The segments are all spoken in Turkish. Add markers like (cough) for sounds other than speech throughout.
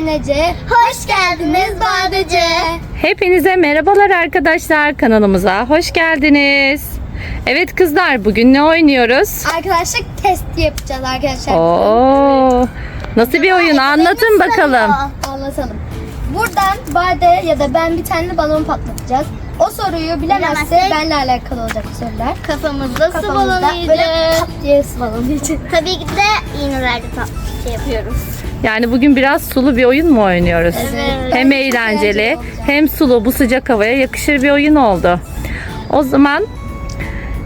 Ben Ece. Hoş geldiniz Badece. Hepinize merhabalar arkadaşlar kanalımıza hoş geldiniz. Evet kızlar bugün ne oynuyoruz? Arkadaşlık testi yapacağız arkadaşlar. Oo, nasıl bir oyun anlatın bakalım. Anlatalım. Buradan Bade ya da ben bir tane balon patlatacağız. O soruyu bilemezse Bilemezsek- benle alakalı olacak sorular. Kafamızda su Kafamızda balonu böyle yiyeceğiz. pat diye su balonu için. Tabii ki de iğnelerle ta- şey yapıyoruz. Yani bugün biraz sulu bir oyun mu oynuyoruz? Evet. Hem eğlenceli olacak. hem sulu bu sıcak havaya yakışır bir oyun oldu. O zaman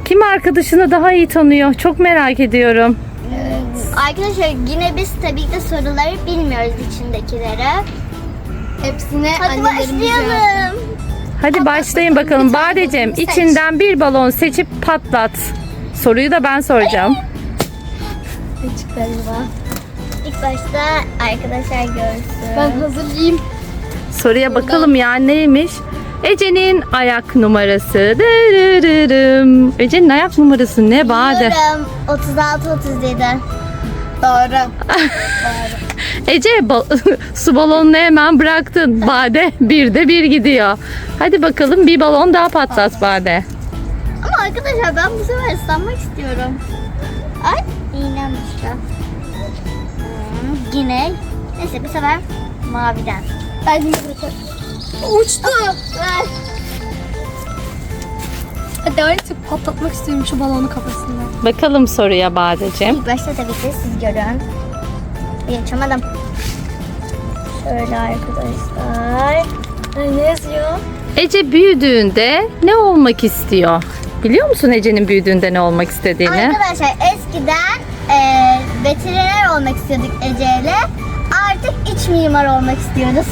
kim arkadaşını daha iyi tanıyor? Çok merak ediyorum. Arkadaşlar yine biz tabii ki soruları bilmiyoruz içindekileri. Hepsine Hadi başlayalım. Hadi başlayın bakalım. Seç. içinden bir balon seçip patlat. Soruyu da ben soracağım. Ne çıktı acaba? İlk başta arkadaşlar görsün. Ben hazırlayayım. Soruya bakalım ya neymiş? Ece'nin ayak numarası. Dırırırım. Ece'nin ayak numarası ne Bade? Biliyorum. 36-37. Doğru. (laughs) Ece ba- (laughs) su balonunu hemen bıraktın. Bade (laughs) bir de bir gidiyor. Hadi bakalım bir balon daha patlat Bade. Ama arkadaşlar ben bu sefer ıslanmak istiyorum. Ay iğnem düştü. Yine. Neyse bu sefer maviden. Ben yine bırakıyorum. Uçtu. Ver. Hadi artık patlatmak istiyorum şu balonu kafasından. Bakalım soruya Badeciğim. İlk başta tabii ki siz görün. Bir açamadım. Şöyle arkadaşlar. Ay, ne yazıyor? Ece büyüdüğünde ne olmak istiyor? Biliyor musun Ece'nin büyüdüğünde ne olmak istediğini? Arkadaşlar eskiden e, veteriner olmak istiyorduk Ece'yle. Artık iç mimar olmak istiyoruz.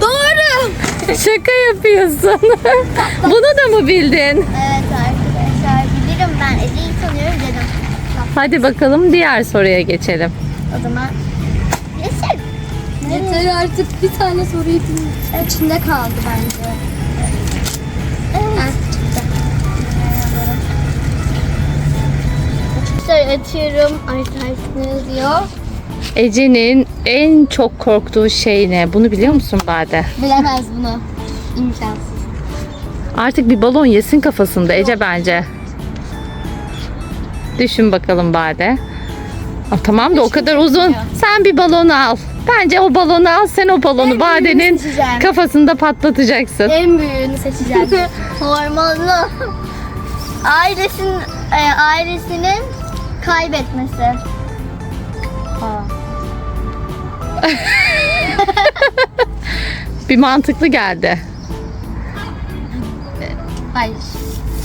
Doğru. (laughs) Şaka yapıyorsun. (laughs) Bunu da mı bildin? Evet arkadaşlar bilirim ben Ece'yi tanıyorum dedim. Hadi bakalım diğer soruya geçelim. O zaman geçelim. Yeter artık bir tane soruyu din- içinde kaldı bence. Şöyle atıyorum. Arkadaşlar yazıyor? Ece'nin en çok korktuğu şey ne? Bunu biliyor musun Bade? Bilemez bunu. İmkansız. Artık bir balon yesin kafasında Ece bence. Düşün bakalım Bade. Aa, tamam da o kadar uzun. Sen bir balonu al. Bence o balonu al. Sen o balonu En Bade'nin seçeceğim. kafasında patlatacaksın. En büyüğünü seçeceğim. (laughs) hormonlu. Ailesinin e, ailesinin kaybetmesi. Bir mantıklı geldi. Hayır.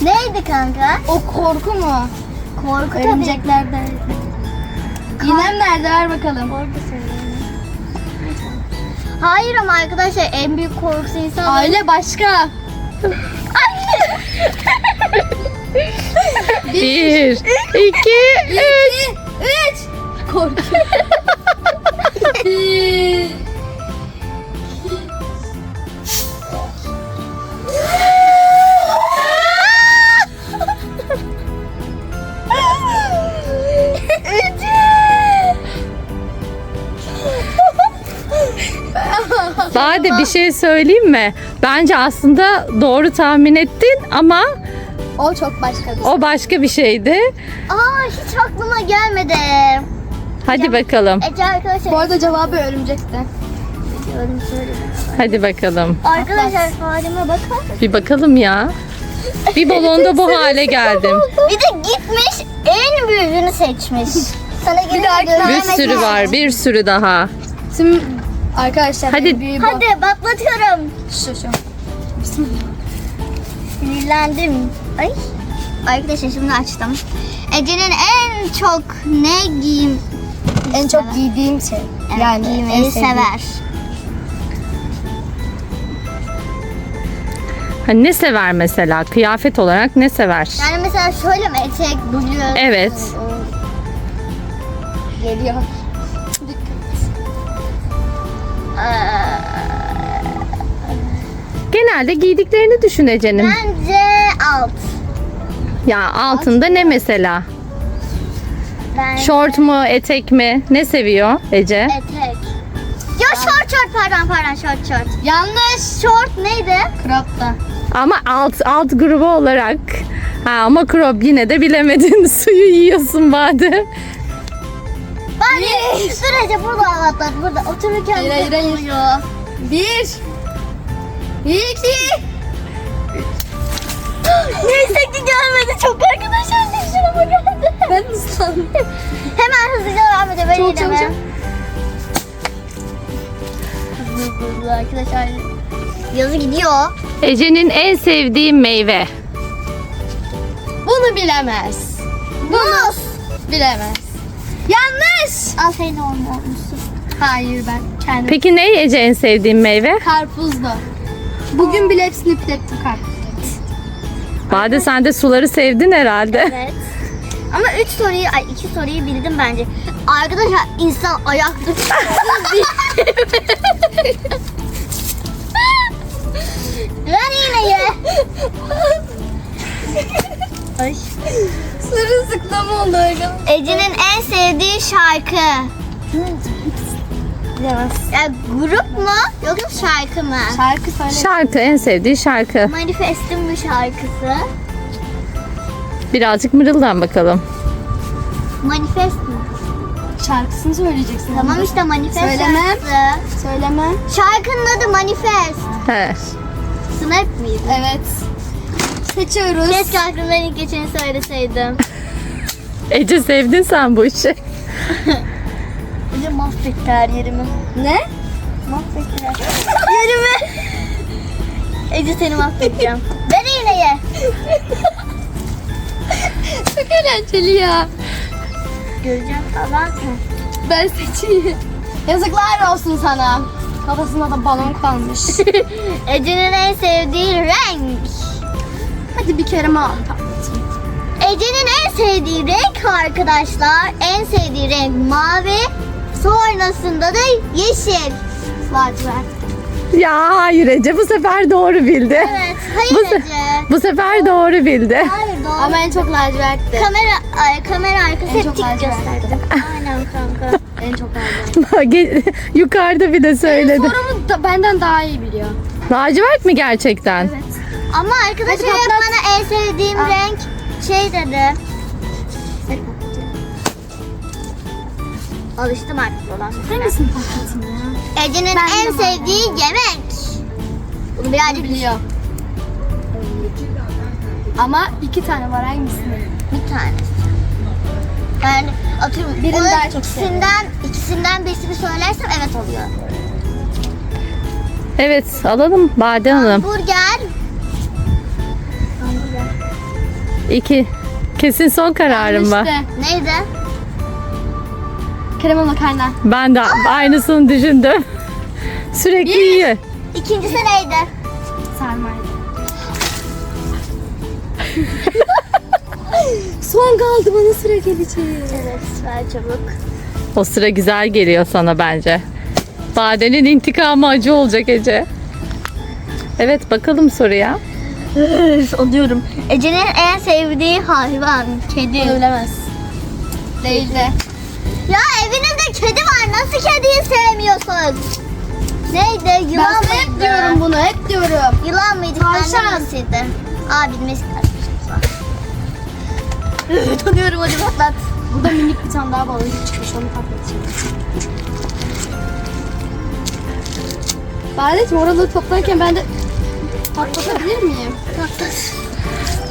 Neydi kanka? O korku mu? Korku tabii. Örümceklerden. İğnem nerede? Ver bakalım. Hayır ama arkadaşlar en büyük korkusu insan. Aile başka. (laughs) Bir, iki, üç. Üç. Korku. Bir. Bade bir şey söyleyeyim mi? Bence aslında doğru tahmin ettin ama O çok başka bir şey. o başka bir şeydi. Aa hiç aklıma gelmedi. Hadi bakalım. Ece arkadaşlar. Bu arada cevabı örümcekti. Hadi bakalım. Arkadaşlar halime bakar. Bir bakalım ya. Bir balonda bu hale geldim. Bir de gitmiş en büyüğünü seçmiş. Sana Bir dahaki Bir sürü var, bir sürü daha. Şimdi arkadaşlar Hadi. en büyüğü bu. Hadi patlatıyorum. Şu şu. Sinirlendim. Ay. Arkadaşlar şimdi açtım. Ece'nin en çok ne giyim En çok giydiğim şey. Evet, yani giymeyi en sever. Hani ne sever mesela? Kıyafet olarak ne sever? Yani mesela şöyle mi etek, bluz? Evet. Geliyor. (laughs) Genelde giydiklerini düşün Ece'nin. Bence alt. Ya altında ne mesela? Ben Şort mu, etek mi? Ne seviyor Ece? etek. Ya short short pardon pardon short short. Yanlış. Short neydi? Crop da. Ama alt alt grubu olarak. Ha, ama crop yine de bilemedin. (laughs) Suyu yiyorsun Bade. Bari dur Ece burada anlatlar burada otururken Hayır, hayır, hayır. Bir. İki. Neyse ki gelmedi çok arkadaşlar şuna geldi. Ben ıslandım. Hemen hızlıca devam edelim. Ben Çok çabuk. Hızlı hızlı arkadaşlar. Yazı gidiyor. Ece'nin en sevdiği meyve. Bunu bilemez. Muz. Bilemez. Yanlış. Aferin olmuşsun. Hayır ben kendim. Peki ne Ece en sevdiğin meyve? Karpuzdu. Bugün bile hepsini pilettim karpuz. Bade sen de suları sevdin herhalde. Evet. Ama üç soruyu, ay iki soruyu bildim bence. Arkadaşlar insan ayakta Ver iğneyi. Ay. Sırılsıklam oldu. Ece'nin en sevdiği şarkı. Bilemez. Ya grup mu yoksa şarkı mı? Şarkı söyle. Şarkı en sevdiği şarkı. Manifestim bu şarkısı. Birazcık mırıldan bakalım. Manifest mi? Şarkısını söyleyeceksin. Tamam işte manifest Söylemem. şarkısı. Söyleme. Şarkının adı Manifest. He. Snap mıydı? Evet. Seçiyoruz. Keşke aklımdan ilk geçeni söyleseydim. Ece sevdin sen bu işi. (laughs) Ece mahvetti her yerimi. Ne? Mahvettiler. yerimi. Ece seni mahvedeceğim. (laughs) Ver iğneyi. Çok eğlenceli ya. Göreceğim falan. Ben seçeyim. Yazıklar olsun sana. Kafasında da balon kalmış. (laughs) Ece'nin en sevdiği renk. Hadi bir kere mal. Ece'nin en sevdiği renk arkadaşlar. En sevdiği renk mavi. Sonrasında da yeşil. Lacivert. Ya hayır Ece bu sefer doğru bildi. Evet. Hayır Bu, se- Ece. bu sefer doğru bildi. Hayır doğru. Ama en çok lacivertti. Kamera ay, kamera arkası En hep çok tik lacivert. gösterdim. (laughs) Aynen kanka. En çok lacivert. (laughs) Ge- Yukarıda bir de söyledi. Sorumu da benden daha iyi biliyor. Lacivert mi gerçekten? Evet. Ama arkadaşlar Hadi patlat. en sevdiğim renk şey dedi. Alıştım artık olan. Hangisini patlatayım ya? Ece'nin Ben en var. sevdiği yemek. Bunu birazcık Biliyor. Ama iki tane var hangisini? bir tane. Yani atıyorum Birini onun daha çok ikisinden, ikisinden birisini söylersem evet oluyor. Evet alalım Bade Hanım. Burger. Hamburger. İki. Kesin son kararım? İşte. Neydi? Krema makarna. Ben de aynısını düşündüm. Sürekli Bir. iyi. İkincisi neydi? Sarmaydı. (laughs) Son kaldı bana sıra gelecek. Evet, ver çabuk. O sıra güzel geliyor sana bence. Bade'nin intikamı acı olacak Ece. Evet bakalım soruya. Oluyorum. Ece'nin en sevdiği hayvan. Kedi. Bilemez. Değil de. Ya evinizde kedi var. Nasıl kediyi sevmiyorsun? Neydi? Yılan Ben mıydı? hep diyorum bunu hep diyorum. Yılan mıydı? Tavşan. Annesiydi. Aa bilmesi Tanıyorum hadi patlat. Burada minik bir tane daha baloncuk çıkmış onu patlatacağım. Badeciğim oraları toplarken ben de patlatabilir miyim?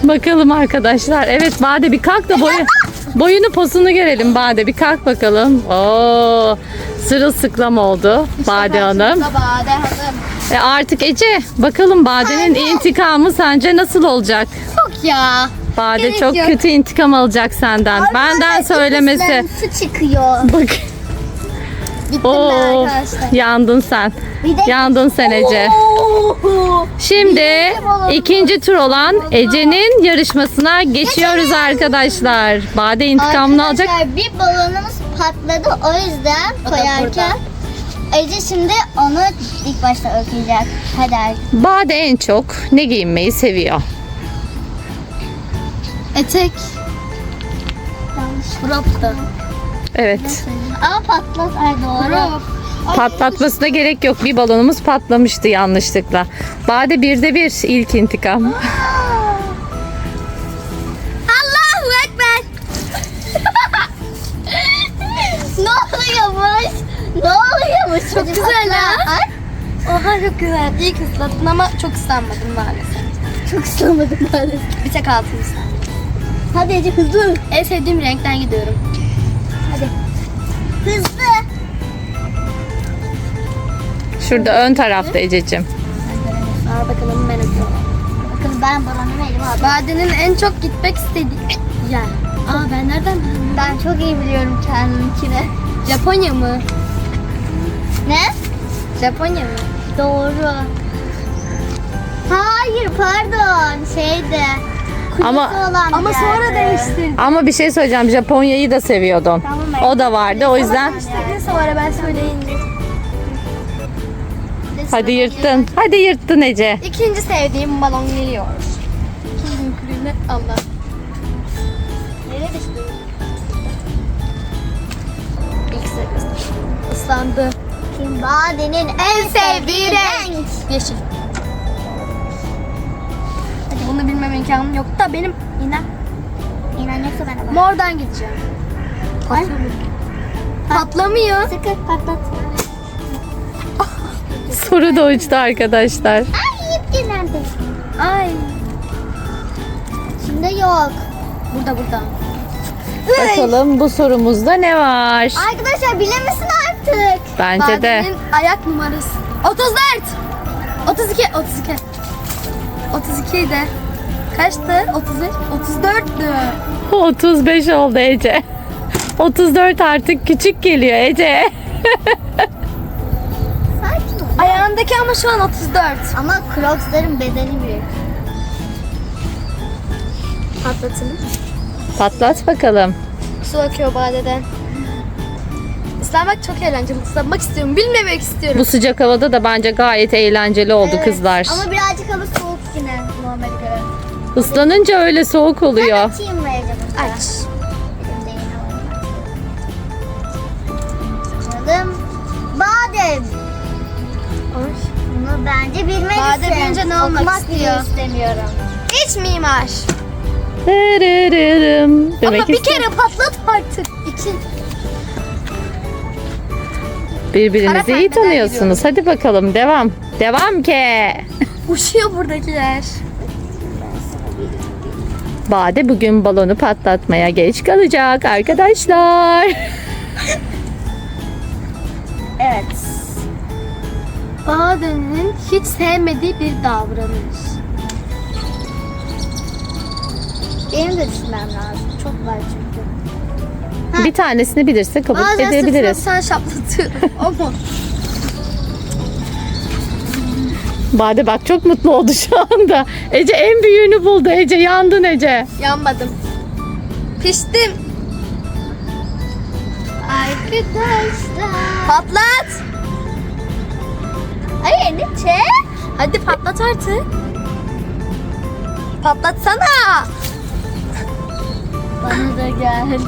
Bakalım arkadaşlar. Evet Bade bir kalk da boyu, boyunu posunu görelim Bade. Bir kalk bakalım. Oo, sırılsıklam oldu Bade Hanım. Bade Hanım. E artık Ece bakalım Bade'nin intikamı sence nasıl olacak? Yok ya. Bade Gerek çok yok. kötü intikam alacak senden. Benden söylemesi. Su çıkıyor. Bak. Bittim ben Oo, arkadaşlar. yandın sen. Bir de Yandın sen Ece. Oo. Şimdi ikinci tur olan Ece'nin yarışmasına geçiyoruz arkadaşlar. Bade intikamını alacak. Arkadaşlar bir balonumuz patladı o yüzden da koyarken Ece şimdi onu ilk başta okuyacak. Hadi arkadaşlar. Bade en çok ne giyinmeyi seviyor? Etek. Yanlış. Crop'tu. Evet. Ama patlat. Ay doğru. Patlatmasına gerek yok. Bir balonumuz patlamıştı yanlışlıkla. Bade birde bir ilk intikam. Allahu Ekber. (laughs) ne oluyormuş? Ne oluyormuş? Çok güzel ha. Oha çok güzel. İyi ıslattın ama çok ıslanmadın maalesef. Çok ıslamadım maalesef. Bir tek altın ıslandı. Hadi Ece hızlı. En sevdiğim renkten gidiyorum. Şurada ön tarafta Ececiğim. Al bakalım ben okuyorum. Bakın ben balonumu elime aldım. Bade'nin en çok gitmek istediği yer. Aa ben nereden bileyim? Ben çok iyi biliyorum kendimkini. Japonya mı? Ne? Japonya mı? Doğru. Hayır pardon şeydi. Kulesi Ama- olan bir Ama sonra yerdi. değiştirdim. Ama bir şey söyleyeceğim. Japonya'yı da seviyordun. Tamam, O da vardı. O yüzden İstediğin sonra ben söyleyince. Hadi yırttın. Hadi yırttın Ece. İkinci sevdiğim balon geliyor. İkinci yüklüğüne Allah. Nereye düştü? İlk sevdiğim. Islandı. Kim Bade'nin en sevdiği renk. Yeşil. Hadi bunu bilmem imkanım yok da benim inan İnanıyorsa bana bak. mordan gideceğim. Patlamıyor. Patlamıyor. Sıkı patlat. Soru da uçtu arkadaşlar. Ay ip kirlendi. Ay. Şimdi yok. Burada burada. Bakalım bu sorumuzda ne var? Arkadaşlar bilemesin artık. Bence de. Badenin ayak numarası. 34. 32. 32. 32 idi. Kaçtı? 31. 34'tü. 35 oldu Ece. (laughs) 34 artık küçük geliyor Ece. (laughs) Ayağındaki ama şu an 34. Ama Crocs'ların bedeni büyük. Patlatın. Patlat bakalım. Su akıyor badeden. Islanmak çok eğlenceli. Islanmak istiyorum. Bilmemek istiyorum. Bu sıcak havada da bence gayet eğlenceli oldu Evet, kızlar. Ama birazcık hava soğuk yine normale göre. Islanınca öyle soğuk oluyor. Açayım mı bunu? Aç. Bence bilmelisin. Badem bilince ne olmak Okumak istiyor? istemiyorum. İç mimar. Dırırırım demek ama bir istedim. kere patlat artık. İki. Birbirinizi Kara iyi pembeden tanıyorsunuz. Hadi bakalım devam. Devam ki. Uçuyor buradakiler. Bade bugün balonu patlatmaya geç kalacak arkadaşlar. (laughs) Evet. Badenin hiç sevmediği bir davranış. Benim de düşünmem lazım. Çok var çünkü. Bir tanesini bilirse kabul Bazen edebiliriz. sırtına sen şaplatıyorsun. (laughs) Ama Bade bak çok mutlu oldu şu anda. Ece en büyüğünü buldu. Ece yandın Ece. yanmadım. Piştim. Arkadaşlar. Patlat. Ay elini çek. Hadi patlat artık. Patlatsana. Bana da geldi.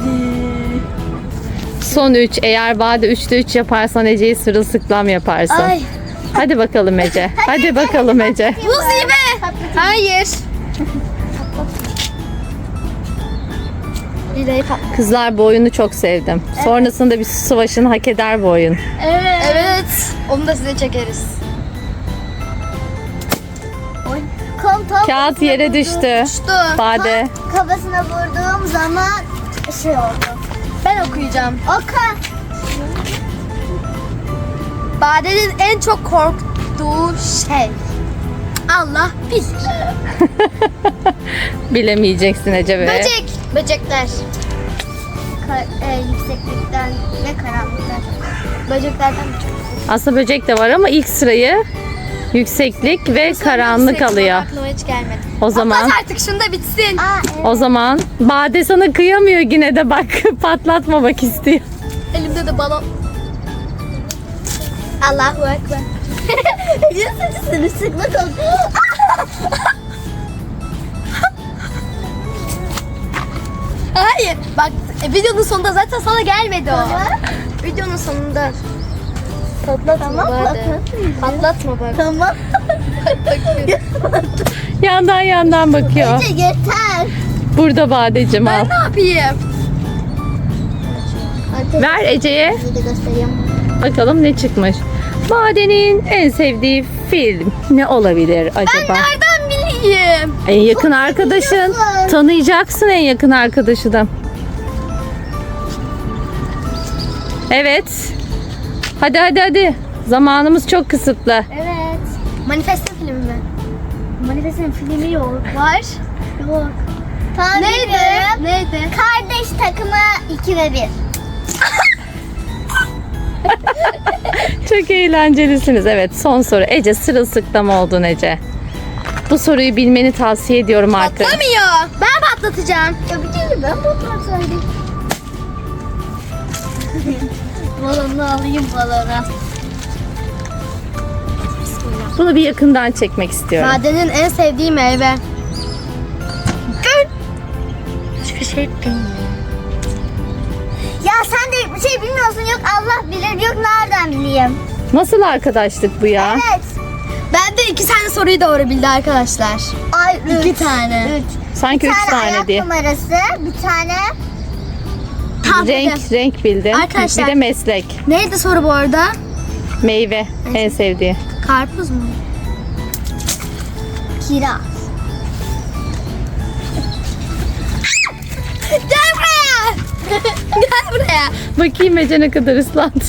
Son 3. Eğer Bade 3'te 3 yaparsan Ece'yi sırılsıklam yaparsın. Ay. Hadi bakalım Ece. Hadi bakalım Ece. Buz gibi. Hayır. Kızlar bu oyunu çok sevdim. Sonrasında bir su savaşını hak eder bu oyun. Evet. Evet. Onu da size çekeriz. Kağıt yere düştü. Uçtu. Bade. kafasına vurduğum zaman şey oldu. Ben okuyacağım. Oka. Bade'nin en çok korktuğu şey. Allah bilir. (laughs) Bilemeyeceksin Ece ve Böcek. Böcekler. Ka- e, yükseklikten ve karanlıktan. Böceklerden de çok. aslında böcek de var ama ilk sırayı yükseklik ve karanlık Yüksek, alıyor. Aklıma hiç gelmedi. O zaman Patlat artık şunu da bitsin. Aa evet. o zaman Bade sana kıyamıyor yine de bak (laughs) patlatmamak istiyor. Elimde de balon. Allahu Ekber. (laughs) Saçısını sıkmak oldu. (laughs) Hayır. Bak e, videonun sonunda zaten sana gelmedi o. Videonun sonunda. Patlatma Bade. Patlatma Bade. Tamam. (laughs) Yandan yandan bakıyor. Ece yeter. Burada Badeciğim al. Ne yapayım? Ver Ece'ye. Bakalım ne çıkmış. Bade'nin en sevdiği film ne olabilir acaba? Nereden bileyim? En yakın arkadaşın. güzel. Tanıyacaksın en yakın arkadaşı da. Evet. Hadi hadi hadi. Zamanımız çok kısıtlı. Evet. Manifesto filmi mi? Manifestin filmi yok. Var. Yok. Tamam Neydi? bilmiyorum. Neydi? Kardeş takımı 2 ve 1. (laughs) Çok eğlencelisiniz. Evet son soru. Ece sırılsıklam oldun Ece. Bu soruyu bilmeni tavsiye ediyorum artık. Patlamıyor. Ben patlatacağım. Ya bir kere ben patlatsaydım. Balonu alayım balonu. Bunu bir yakından çekmek istiyorum. Madenin en sevdiği meyve. Hiçbir şey bilmiyorum. Ya sen de bir şey bilmiyorsun. Yok Allah bilir. Yok nereden bileyim. Nasıl arkadaşlık bu ya? Evet. Ben de iki tane soruyu doğru bildi arkadaşlar. Ay İki üç. tane. Üç. Sanki Bir üç tane, tane ayak diye. numarası. Bir tane Tamam, Renk hadi. renk bildin. Arkadaşlar. Bir de meslek. Neydi soru bu arada? Meyve en sevdiği. Karpuz mu? kiraz. Gel buraya. (laughs) Gel buraya. Bakayım Ece ne kadar ıslandı.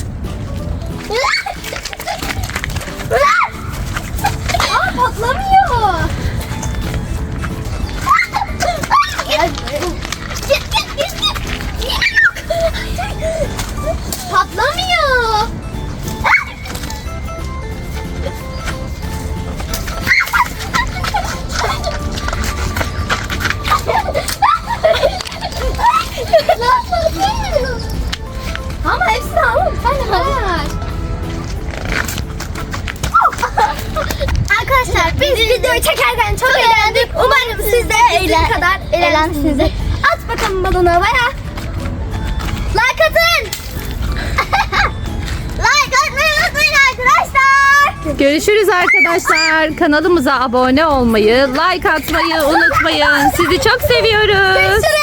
Videoyu çekerken çok eğlendik. Umarım siz de bizim kadar eğlenmişsinizdir. At bakalım balonu havaya. Like atın. (laughs) like atmayı unutmayın arkadaşlar. Görüşürüz arkadaşlar. Kanalımıza abone olmayı, like atmayı unutmayın. Sizi çok seviyoruz. Görüşürüz.